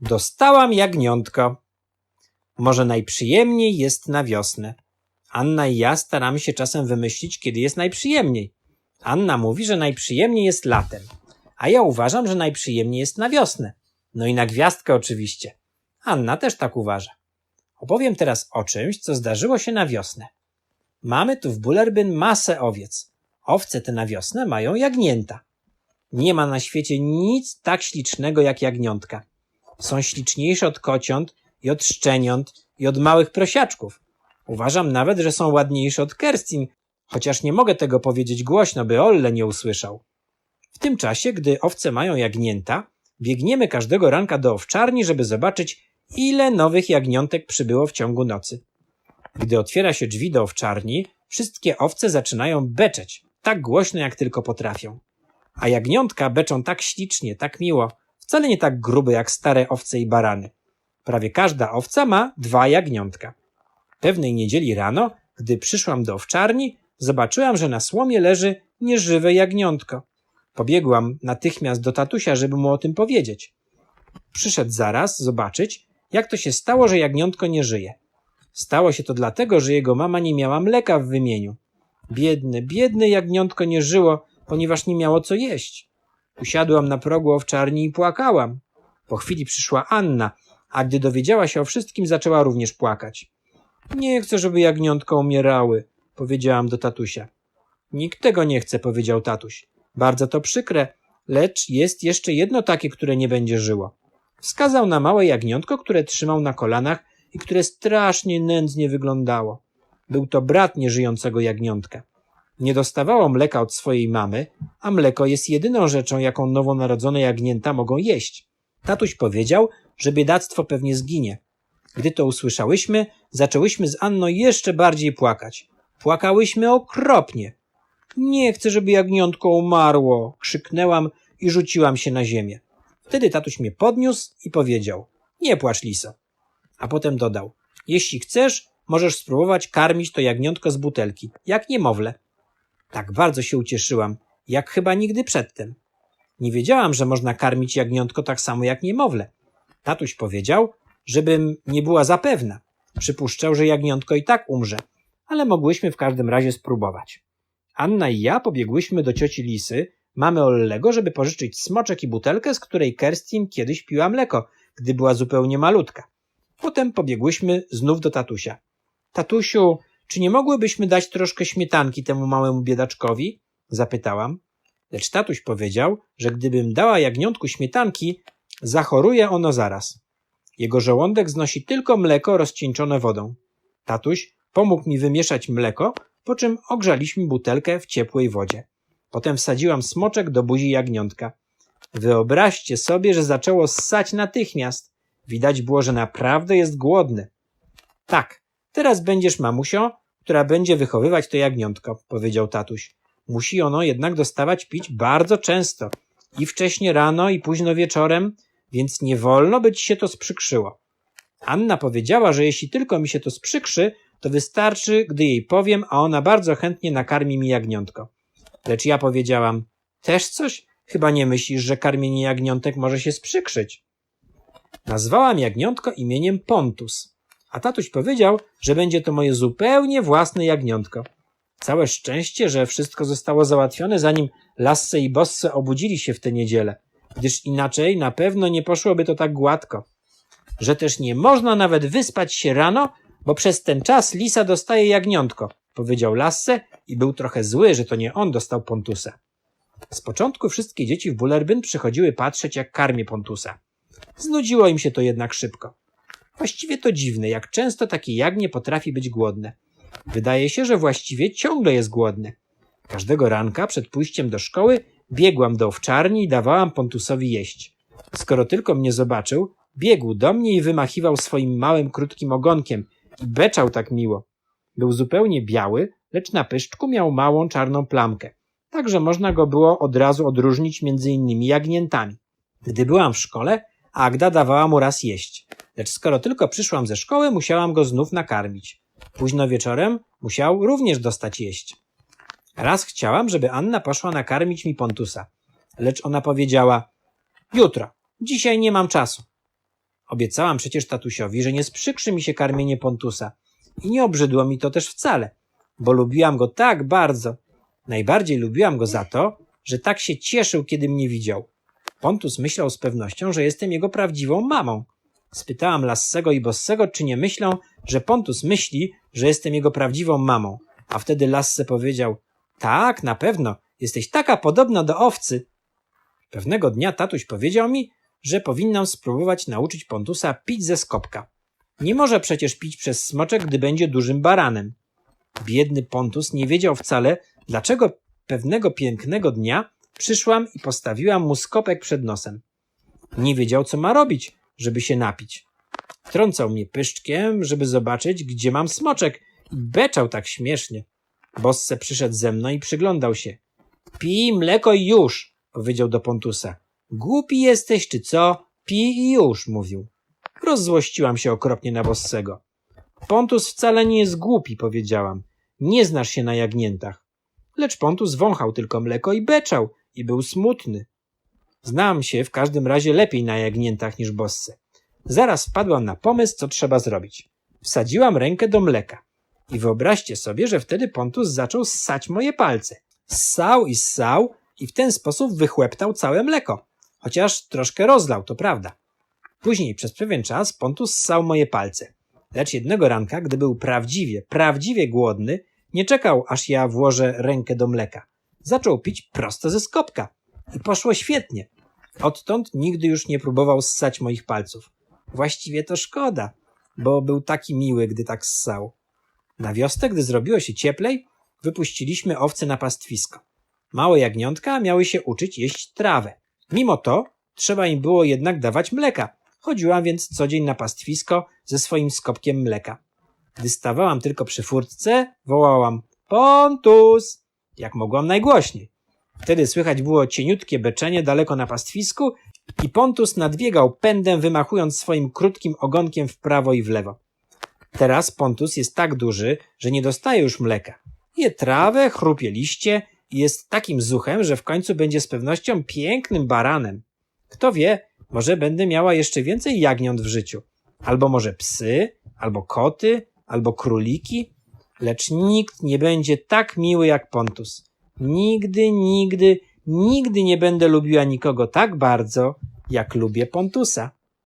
Dostałam jagniątko. Może najprzyjemniej jest na wiosnę. Anna i ja staramy się czasem wymyślić, kiedy jest najprzyjemniej. Anna mówi, że najprzyjemniej jest latem, a ja uważam, że najprzyjemniej jest na wiosnę. No i na gwiazdkę oczywiście. Anna też tak uważa. Opowiem teraz o czymś, co zdarzyło się na wiosnę. Mamy tu w Bullerbyn masę owiec. Owce te na wiosnę mają jagnięta. Nie ma na świecie nic tak ślicznego jak jagniątka. Są śliczniejsze od kociąt i od szczeniąt i od małych prosiaczków. Uważam nawet, że są ładniejsze od Kerstin, chociaż nie mogę tego powiedzieć głośno, by Olle nie usłyszał. W tym czasie, gdy owce mają jagnięta, biegniemy każdego ranka do owczarni, żeby zobaczyć, ile nowych jagniątek przybyło w ciągu nocy. Gdy otwiera się drzwi do owczarni, wszystkie owce zaczynają beczeć, tak głośno jak tylko potrafią. A jagniątka beczą tak ślicznie, tak miło, wcale nie tak grube jak stare owce i barany. Prawie każda owca ma dwa jagniątka. Pewnej niedzieli rano, gdy przyszłam do owczarni, zobaczyłam, że na słomie leży nieżywe jagniątko. Pobiegłam natychmiast do tatusia, żeby mu o tym powiedzieć. Przyszedł zaraz zobaczyć, jak to się stało, że jagniątko nie żyje. Stało się to dlatego, że jego mama nie miała mleka w wymieniu. Biedne, biedne jagniątko nie żyło, ponieważ nie miało co jeść. Usiadłam na progu owczarni i płakałam. Po chwili przyszła Anna, a gdy dowiedziała się o wszystkim, zaczęła również płakać. Nie chcę, żeby jagniątka umierały, powiedziałam do tatusia. Nikt tego nie chce, powiedział tatuś. Bardzo to przykre, lecz jest jeszcze jedno takie, które nie będzie żyło. Wskazał na małe jagniątko, które trzymał na kolanach i które strasznie nędznie wyglądało. Był to brat nieżyjącego jagniątka. Nie dostawało mleka od swojej mamy, a mleko jest jedyną rzeczą, jaką nowonarodzone jagnięta mogą jeść. Tatuś powiedział, że biedactwo pewnie zginie. Gdy to usłyszałyśmy, zaczęłyśmy z Anną jeszcze bardziej płakać. Płakałyśmy okropnie. Nie chcę, żeby jagniątko umarło, krzyknęłam i rzuciłam się na ziemię. Wtedy tatuś mnie podniósł i powiedział: Nie płacz, liso. A potem dodał: Jeśli chcesz, możesz spróbować karmić to jagniątko z butelki, jak niemowlę. Tak bardzo się ucieszyłam, jak chyba nigdy przedtem. Nie wiedziałam, że można karmić jagniątko tak samo jak niemowlę. Tatuś powiedział, żebym nie była zapewna. Przypuszczał, że jagniątko i tak umrze, ale mogłyśmy w każdym razie spróbować. Anna i ja pobiegłyśmy do cioci Lisy, mamy Ollego, żeby pożyczyć smoczek i butelkę, z której Kerstin kiedyś piła mleko, gdy była zupełnie malutka. Potem pobiegłyśmy znów do tatusia. Tatusiu, czy nie mogłybyśmy dać troszkę śmietanki temu małemu biedaczkowi? Zapytałam. Lecz tatuś powiedział, że gdybym dała jagniątku śmietanki, zachoruje ono zaraz. Jego żołądek znosi tylko mleko rozcieńczone wodą. Tatuś pomógł mi wymieszać mleko, po czym ogrzaliśmy butelkę w ciepłej wodzie. Potem wsadziłam smoczek do buzi jagniątka. Wyobraźcie sobie, że zaczęło ssać natychmiast. Widać było, że naprawdę jest głodny. Tak, teraz będziesz mamusią, która będzie wychowywać to jagniątko, powiedział tatuś. Musi ono jednak dostawać pić bardzo często. I wcześnie rano, i późno wieczorem, więc nie wolno, by ci się to sprzykrzyło. Anna powiedziała, że jeśli tylko mi się to sprzykrzy, to wystarczy, gdy jej powiem, a ona bardzo chętnie nakarmi mi jagniątko. Lecz ja powiedziałam, też coś? Chyba nie myślisz, że karmienie jagniątek może się sprzykrzyć. Nazwałam jagniątko imieniem Pontus, a tatuś powiedział, że będzie to moje zupełnie własne jagniątko. Całe szczęście, że wszystko zostało załatwione, zanim Lasse i Bosse obudzili się w tę niedzielę, gdyż inaczej na pewno nie poszłoby to tak gładko. Że też nie można nawet wyspać się rano, bo przez ten czas Lisa dostaje jagniątko, powiedział Lasse i był trochę zły, że to nie on dostał Pontusa. Z początku wszystkie dzieci w Bullerbyn przychodziły patrzeć, jak karmię Pontusa. Znudziło im się to jednak szybko. Właściwie to dziwne, jak często takie jagnię potrafi być głodne. Wydaje się, że właściwie ciągle jest głodne. Każdego ranka przed pójściem do szkoły biegłam do owczarni i dawałam Pontusowi jeść. Skoro tylko mnie zobaczył, biegł do mnie i wymachiwał swoim małym, krótkim ogonkiem i beczał tak miło. Był zupełnie biały, lecz na pyszczku miał małą czarną plamkę, tak że można go było od razu odróżnić między innymi jagniętami. Gdy byłam w szkole, Agda dawała mu raz jeść, lecz skoro tylko przyszłam ze szkoły, musiałam go znów nakarmić. Późno wieczorem musiał również dostać jeść. Raz chciałam, żeby Anna poszła nakarmić mi Pontusa, lecz ona powiedziała: Jutro, dzisiaj nie mam czasu. Obiecałam przecież tatusiowi, że nie sprzykrzy mi się karmienie Pontusa. I nie obrzydło mi to też wcale, bo lubiłam go tak bardzo. Najbardziej lubiłam go za to, że tak się cieszył, kiedy mnie widział. Pontus myślał z pewnością, że jestem jego prawdziwą mamą. Spytałam Lassego i Bossego, czy nie myślą, że Pontus myśli, że jestem jego prawdziwą mamą. A wtedy Lasse powiedział, tak, na pewno, jesteś taka podobna do owcy. Pewnego dnia tatuś powiedział mi, że powinnam spróbować nauczyć Pontusa pić ze skopka. Nie może przecież pić przez smoczek, gdy będzie dużym baranem. Biedny Pontus nie wiedział wcale, dlaczego pewnego pięknego dnia przyszłam i postawiłam mu skopek przed nosem. Nie wiedział, co ma robić, żeby się napić. Trącał mnie pyszczkiem, żeby zobaczyć, gdzie mam smoczek i beczał tak śmiesznie. Bosse przyszedł ze mną i przyglądał się. Pij mleko i już, powiedział do Pontusa. Głupi jesteś, czy co? Pij i już, mówił. Rozzłościłam się okropnie na Bossego. Pontus wcale nie jest głupi, powiedziałam. Nie znasz się na jagniętach. Lecz Pontus wąchał tylko mleko i beczał i był smutny. Znam się w każdym razie lepiej na jagniętach niż Bosse. Zaraz wpadłam na pomysł, co trzeba zrobić. Wsadziłam rękę do mleka. I wyobraźcie sobie, że wtedy Pontus zaczął ssać moje palce. Ssał i ssał i w ten sposób wychłeptał całe mleko. Chociaż troszkę rozlał, to prawda. Później przez pewien czas Pontus ssał moje palce. Lecz jednego ranka, gdy był prawdziwie, prawdziwie głodny, nie czekał, aż ja włożę rękę do mleka. Zaczął pić prosto ze skopka. Poszło świetnie. Odtąd nigdy już nie próbował ssać moich palców. Właściwie to szkoda, bo był taki miły, gdy tak ssał. Na wiosnę, gdy zrobiło się cieplej, wypuściliśmy owce na pastwisko. Małe jagniątka miały się uczyć jeść trawę. Mimo to trzeba im było jednak dawać mleka. Chodziłam więc co dzień na pastwisko ze swoim skopkiem mleka. Gdy stawałam tylko przy furtce, wołałam Pontus! Jak mogłam najgłośniej. Wtedy słychać było cieniutkie beczenie daleko na pastwisku i Pontus nadbiegał pędem, wymachując swoim krótkim ogonkiem w prawo i w lewo. Teraz Pontus jest tak duży, że nie dostaje już mleka. Je trawę, chrupie liście i jest takim zuchem, że w końcu będzie z pewnością pięknym baranem. Kto wie, może będę miała jeszcze więcej jagniąt w życiu. Albo może psy, albo koty, albo króliki. Lecz nikt nie będzie tak miły jak Pontus. Nigdy, nigdy, nigdy nie będę lubiła nikogo tak bardzo, jak lubię Pontusa.